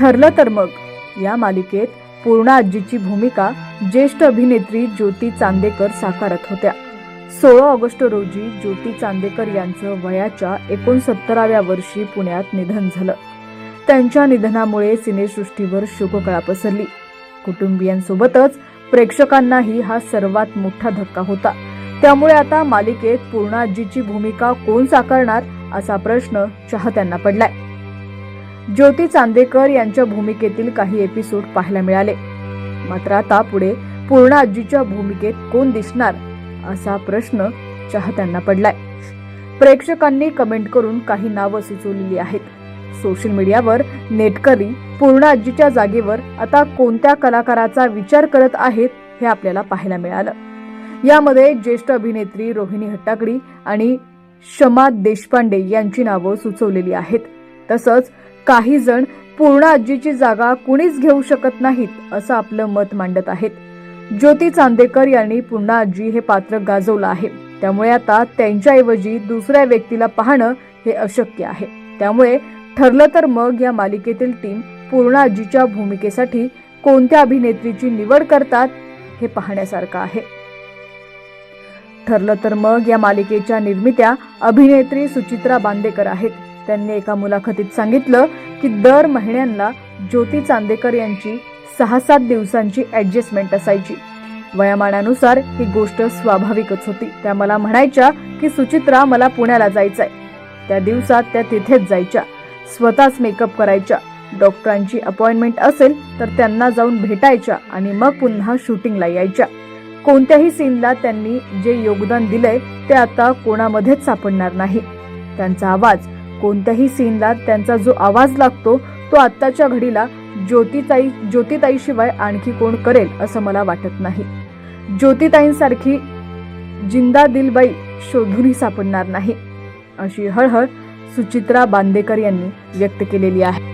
ठरलं तर मग. या मालिकेत पूर्णा आजीची भूमिका ज्येष्ठ अभिनेत्री ज्योती चांदेकर साकारत होत्या. सोळा ऑगस्ट रोजी ज्योती चांदेकर यांचं वयाच्या एकोणसत्तराव्या वर्षी पुण्यात निधन झालं. त्यांच्या निधनामुळे सिनेसृष्टीवर शोककळा पसरली. कुटुंबियांसोबतच प्रेक्षकांनाही हा सर्वात मोठा धक्का होता. त्यामुळे आता मालिकेत पूर्णा आजीची भूमिका कोण साकारणार असा प्रश्न चाहत्यांना पडलाय. ज्योती चांदेकर यांच्या भूमिकेतील काही एपिसोड पाहायला मिळाले. मात्र आता पुढे पूर्ण आजीच्या भूमिकेत कोण दिसणार असा प्रश्न चाहत्यांना पडलाय. प्रेक्षकांनी कमेंट करून काही नावं सुचवलेली आहेत. सोशल मीडियावर नेटकरी पूर्ण आजीच्या जागेवर आता कोणत्या कलाकाराचा विचार करत आहेत हे आपल्याला पाहायला मिळालं. यामध्ये ज्येष्ठ अभिनेत्री रोहिणी हट्टाकडी आणि शमा देशपांडे यांची नावं सुचवलेली आहेत. तसंच काही जण पूर्ण आजीची जागा कुणीच घेऊ शकत नाहीत असं आपलं मत मांडत आहेत. ज्योती चांदेकर यांनी पूर्ण आजी हे पात्र गाजवलं आहे. त्यामुळे आता त्यांच्याऐवजी दुसऱ्या व्यक्तीला पाहणं हे अशक्य आहे. त्यामुळे ठरलं तर मग या मालिकेतील टीम पूर्ण आजीच्या भूमिकेसाठी कोणत्या अभिनेत्रीची निवड करतात हे पाहण्यासारखं आहे. ठरलं तर मग या मालिकेच्या निर्मित्या अभिनेत्री सुचित्रा बांदेकर आहेत. त्यांनी एका मुलाखतीत सांगितलं की दर महिन्यांना ज्योती चांदेकर यांची सहा सात दिवसांची ॲडजस्टमेंट असायची. वयामानानुसार ही गोष्ट स्वाभाविकच होती. त्या मला म्हणायच्या की सुचित्रा मला पुण्याला जायचंय. त्या दिवसात त्या तिथेच जायच्या. स्वतःच मेकअप करायच्या. डॉक्टरांची अपॉइंटमेंट असेल तर त्यांना जाऊन भेटायच्या आणि मग पुन्हा शूटिंगला यायच्या. कोणत्याही सीनला त्यांनी जे योगदान दिलंय ते आता कोणामध्येच सापडणार नाही. त्यांचा आवाज कोणत्याही सीनला त्यांचा जो आवाज लागतो तो आत्ताच्या घडीला ज्योतिताई ज्योतिताईशिवाय आणखी कोण करेल असं मला वाटत नाही. ज्योतिताईंसारखी जिंदा दिलबाई शोधूनही सापडणार नाही अशी हळहळ सुचित्रा बांदेकर यांनी व्यक्त केलेली आहे.